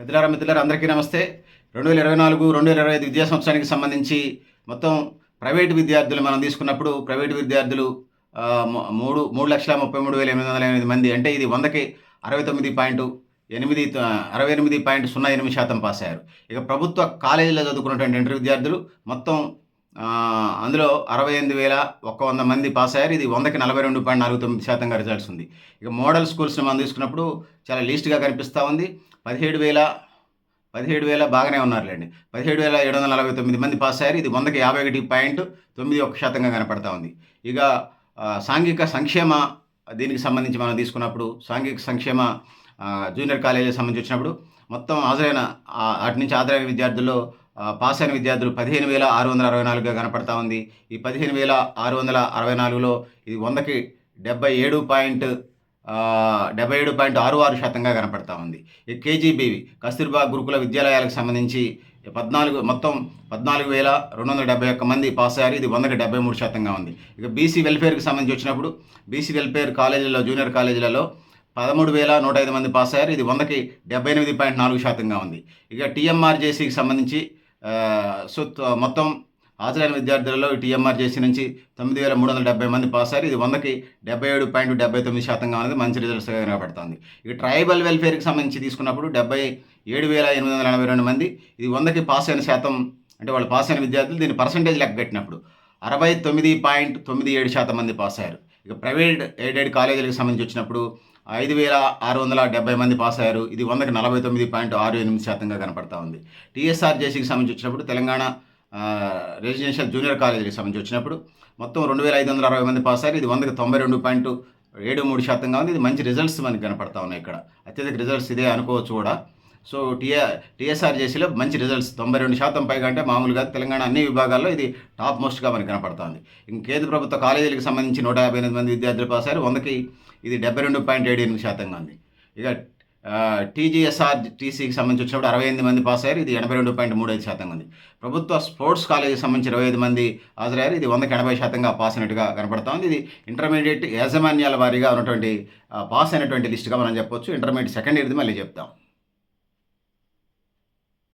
పెద్దలారా మిత్రులారా అందరికీ నమస్తే. రెండు వేల ఇరవై నాలుగు రెండు వేల ఇరవై ఐదు విద్యా సంవత్సరానికి సంబంధించి మొత్తం ప్రైవేటు విద్యార్థులు మనం తీసుకున్నప్పుడు ప్రైవేటు విద్యార్థులు మూడు మూడు లక్షల ముప్పై మూడు వేల ఎనిమిది వందల ఎనిమిది మంది. అంటే ఇది వందకి అరవై తొమ్మిది పాయింట్ ఎనిమిది అరవై ఎనిమిది పాయింట్ సున్నా ఎనిమిది శాతం పాస్ అయ్యారు. ఇక ప్రభుత్వ కాలేజీలో చదువుకున్నటువంటి ఇంటర్ విద్యార్థులు మొత్తం అందులో అరవై ఎనిమిది వేల ఒక్క వంద మంది పాస్ అయ్యారు. ఇది వందకి నలభై రెండు పాయింట్ నాలుగు తొమ్మిది శాతంగా రిజల్ట్స్ ఉంది. ఇక మోడల్ స్కూల్స్ని మనం తీసుకున్నప్పుడు చాలా లీస్ట్గా కనిపిస్తూ ఉంది. పదిహేడు వేల పదిహేడు వేల బాగానే ఉన్నారులేండి. పదిహేడు వేల ఏడు వందల నలభై తొమ్మిది మంది పాస్ అయ్యారు. ఇది వందకి యాభై ఒకటి పాయింట్ తొమ్మిది ఒక శాతంగా కనపడతా ఉంది. ఇక సాంఘిక సంక్షేమ దీనికి సంబంధించి మనం తీసుకున్నప్పుడు సాంఘిక సంక్షేమ జూనియర్ కాలేజీకి సంబంధించి వచ్చినప్పుడు మొత్తం హాజరైన అటు నుంచి హాజరైన విద్యార్థుల్లో పాస్ అయిన విద్యార్థులు పదిహేను వేల ఆరు వందల అరవై నాలుగుగా కనపడతా ఉంది. ఈ పదిహేను వేల ఆరు వందల అరవై నాలుగులో ఇది వందకి డెబ్బై ఏడు పాయింట్ డెబ్బై ఏడు పాయింట్ ఆరు ఆరు శాతంగా కనపడతా ఉంది. ఈ కేజీబీవి కస్తూర్బా గురుకుల విద్యాలయాలకు సంబంధించి పద్నాలుగు మొత్తం పద్నాలుగు వేల రెండు వందల డెబ్బై ఒక్క మంది పాస్ అయ్యారు ఇది వందకి డెబ్బై మూడు శాతంగా ఉంది. ఇక బీసీ వెల్ఫేర్కి సంబంధించి వచ్చినప్పుడు బీసీ వెల్ఫేర్ కాలేజీలలో జూనియర్ కాలేజీలలో పదమూడు వేల నూట ఐదు మంది పాస్ అయ్యారు ఇది వందకి డెబ్బై ఎనిమిది పాయింట్ నాలుగు శాతంగా ఉంది. ఇక టీఎంఆర్జేసీకి సంబంధించి సో మొత్తం హాజరైన విద్యార్థులలో టీఎంఆర్ చేసి నుంచి తొమ్మిది వేల మూడు వందల డెబ్బై మంది పాస్ అయ్యారు ఇది వందకి డెబ్బై ఏడు పాయింట్ డెబ్బై తొమ్మిది శాతంగా అనేది మంచి రిజల్ట్స్గా కనబడుతుంది. ఇక ట్రైబల్ వెల్ఫేర్కి సంబంధించి తీసుకున్నప్పుడు డెబ్బై ఏడు వేల ఎనిమిది వందల ఎనభై రెండు మంది ఇది వందకి పాస్ అయిన శాతం అంటే వాళ్ళు పాస్ అయిన విద్యార్థులు దీన్ని పర్సంటేజ్ లెక్క కట్టినప్పుడు అరవై తొమ్మిది పాయింట్ తొమ్మిది ఏడు శాతం మంది పాస్ అయ్యారు. ఇక ప్రైవేట్ ఎయిడెడ్ కాలేజీలకు సంబంధించి వచ్చినప్పుడు ఐదు వేల ఆరు వందల డెబ్బై మంది పాస్ అయ్యారు. ఇది వందకి నలభై తొమ్మిది పాయింట్ ఆరు ఎనిమిది శాతంగా కనపడతా ఉంది. టీఎస్ఆర్ జేసీకి సంబంధించి వచ్చినప్పుడు తెలంగాణ రెసిడెన్షియల్ జూనియర్ కాలేజీకి సంబంధించి వచ్చినప్పుడు మొత్తం రెండు వేల ఐదు వందల అరవై మంది పాస్ అయ్యారు. ఇది వందకి తొంభై రెండు పాయింట్ ఏడు మూడు శాతంగా ఉంది. ఇది మంచి రిజల్ట్స్ మనకి కనపడతా ఉన్నాయి ఇక్కడ. అత్యధిక రిజల్ట్స్ ఇదే అనుకోవచ్చు కూడా. సో టీఏ టీఎస్ఆర్జేసీలో మంచి రిజల్ట్స్ తొంభై రెండు శాతం పైగా అంటే మామూలుగా తెలంగాణ అన్ని విభాగాల్లో ఇది టాప్ మోస్ట్గా మనకి కనపడుతుంది. ఇంక కేంద్ర ప్రభుత్వ కాలేజీలకు సంబంధించి నూట యాభై ఎనిమిది మంది విద్యార్థులు పాస్ అయ్యారు. వందకి ఇది డెబ్బై రెండు పాయింట్ ఏడు ఎనిమిది శాతంగా ఉంది. ఇక టీజీఎస్ఆర్ టీసీకి సంబంధించి వచ్చినప్పుడు అరవై ఎనిమిది మంది పాస్ అయ్యారు. ఇది ఎనభై రెండు పాయింట్ మూడు ఐదు శాతంగా ఉంది. ప్రభుత్వ స్పోర్ట్స్ కాలేజీకి సంబంధించి ఇరవై ఐదు మంది హాజరయ్యారు. ఇది వందకి ఎనభై శాతంగా పాస్ అయినట్టుగా కనపడతా ఉంది ఇది ఇంటర్మీడియట్ యాజమాన్యాల వారీగా ఉన్నటువంటి పాస్ అయినటువంటి లిస్టుగా మనం చెప్పొచ్చు. ఇంటర్మీడియట్ సెకండ్ ఇయర్ది మళ్ళీ చెప్తాం.